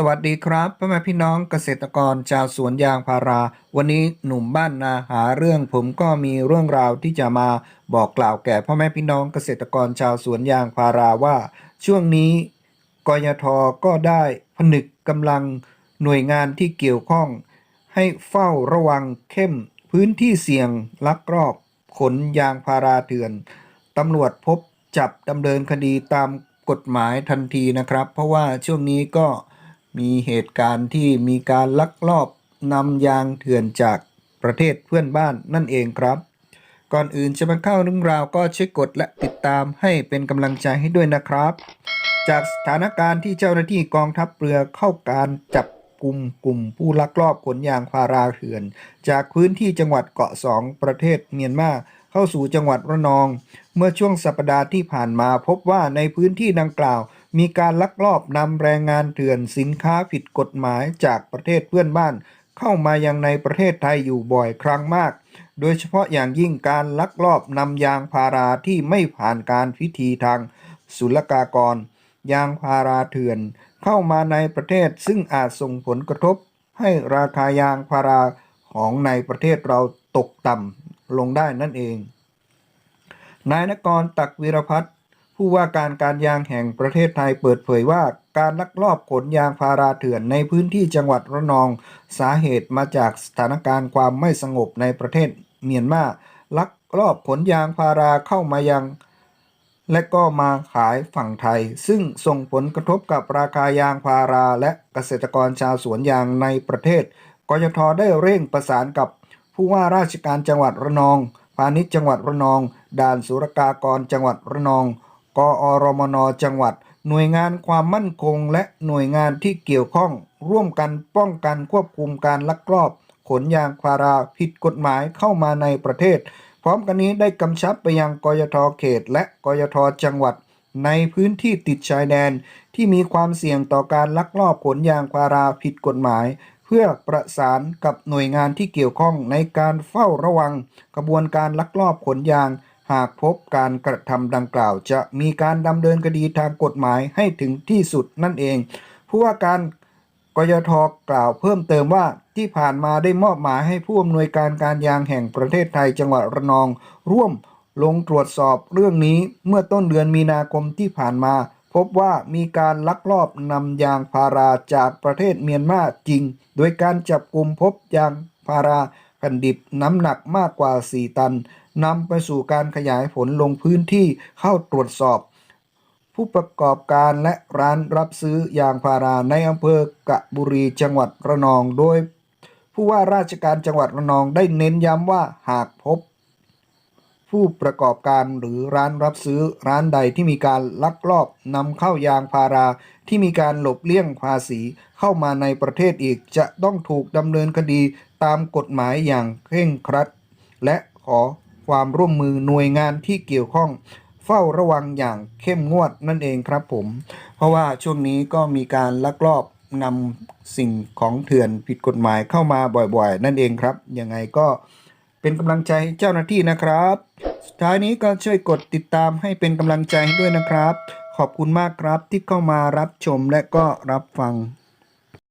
สวัสดีครับพ่อแม่พี่น้องเกษตรกรชาวสวนยางพารา วันนี้หนุ่มบ้านนาหาเรื่องผมก็มีเรื่องราวที่จะมาบอกกล่าวแก่พ่อแม่พี่น้องเกษตรกรชาวสวนยางพาราว่า ช่วงนี้กยทก็ได้ผนึกกำลังหน่วยงานที่เกี่ยวข้อง ให้เฝ้าระวังเข้มพื้นที่เสี่ยงลักลอบขนยางพาราเถื่อนตำรวจพบจับดำเนินคดีตามกฎหมายทันทีนะครับ เพราะว่าช่วงนี้ก็ มีเหตุการณ์ที่มีการลักลอบนำยางเถื่อนจากประเทศเพื่อนบ้านนั่นเองครับ ก่อนอื่นจะมาเข้าเรื่องราวก็ช่วยกดและติดตามให้เป็นกำลังใจให้ด้วยนะครับ จากสถานการณ์ที่เจ้าหน้าที่กองทัพเรือเข้าการจับกลุ่มกลุ่มผู้ลักลอบขนยางพาราเถื่อน จากพื้นที่จังหวัดเกาะสองประเทศเมียนมาเข้าสู่จังหวัดระนอง เมื่อช่วงสัปดาห์ที่ผ่านมาพบว่าในพื้นที่ดังกล่าว มีการลักลอบนำแรงงานเถื่อนสินค้าผิดกฎหมายจากประเทศเพื่อนบ้าน เข้ามายังในประเทศไทยอยู่บ่อยครั้งมาก โดยเฉพาะอย่างยิ่งการลักลอบนำยางพาราที่ไม่ผ่านการพิธีทางศุลกากร ยางพาราเถื่อน เข้ามาในประเทศซึ่งอาจส่งผลกระทบ ให้ราคายางพาราของในประเทศเราตกต่ำลงได้นั่นเอง นายนกรตักวีรพัฒน์ ผู้ว่าการการยางแห่งประเทศไทยเปิดเผยว่าการลักลอบขนยางพาราเถื่อนในพื้นที่จังหวัดระนอง สาเหตุมาจากสถานการณ์ความไม่สงบในประเทศเมียนมาลักลอบขนยางพาราเข้ามายัง และก็มาขายฝั่งไทย ซึ่งส่งผลกระทบกับราคายางพาราและเกษตรกรชาวสวนยางในประเทศกยทได้เร่งประสานกับผู้ว่าราชการจังหวัดระนอง พาณิชย์จังหวัดระนอง ด่านสุรกากรจังหวัดระนอง กอรมนจังหวัด หน่วยงานความมั่นคง และหน่วยงานที่เกี่ยวข้อง ร่วมกันป้องกันควบคุมการลักลอบขนยางพาราผิดกฎหมายเข้ามาในประเทศ พร้อมกันนี้ได้กำชับไปยังกยทเขต และกยทจังหวัด ในพื้นที่ติดชายแดน ที่มีความเสี่ยงต่อการลักลอบขนยางพาราผิดกฎหมาย เพื่อประสานกับหน่วยงานที่เกี่ยวข้องในการเฝ้าระวัง กระบวนการลักลอบขนยาง หากพบการกระทำดังกล่าว จะมีการดำเนินคดีทางกฎหมายให้ถึงที่สุดนั่นเอง ผู้ว่าการกยทกล่าวเพิ่มเติมว่าที่ผ่านมาได้มอบหมายให้ผู้อำนวยการการยางแห่งประเทศไทยจังหวัดระนอง ร่วมลงตรวจสอบเรื่องนี้เมื่อต้นเดือนมีนาคมที่ผ่านมา พบว่ามีการลักลอบนำยางพาราจากประเทศเมียนมาจริง โดยการจับกลุ่มพบยางพาราแผ่นดิบน้ำหนักมากกว่า 4 ตัน นำไปสู่การขยายผลลงพื้นที่เข้าตรวจสอบ ผู้ประกอบการและร้านรับซื้อยางพาราในอำเภอกะบุรีจังหวัดระนอง โดย ผู้ว่าราชการจังหวัดระนองได้เน้นย้ำว่าหากพบ ผู้ประกอบการหรือร้านรับซื้อร้านใดที่มีการลักลอบนำเข้ายางพาราที่มีการหลบเลี่ยงภาษีเข้ามาในประเทศอีกจะต้องถูกดำเนินคดีตามกฎหมายอย่างเคร่งครัด และขอ ความร่วมมือหน่วยงานที่เกี่ยวข้องเฝ้าระวังอย่างเข้มงวดนั่นเองครับผม เพราะว่าช่วงนี้ก็มีการลักลอบนำสิ่งของเถื่อนผิดกฎหมายเข้ามาบ่อยๆ นั่นเองครับ ยังไงก็เป็นกำลังใจเจ้าหน้าที่นะครับ สุดท้ายนี้ก็ช่วยกดติดตามให้เป็นกำลังใจให้ด้วยนะครับ ขอบคุณมากครับที่เข้ามารับชมและก็รับฟัง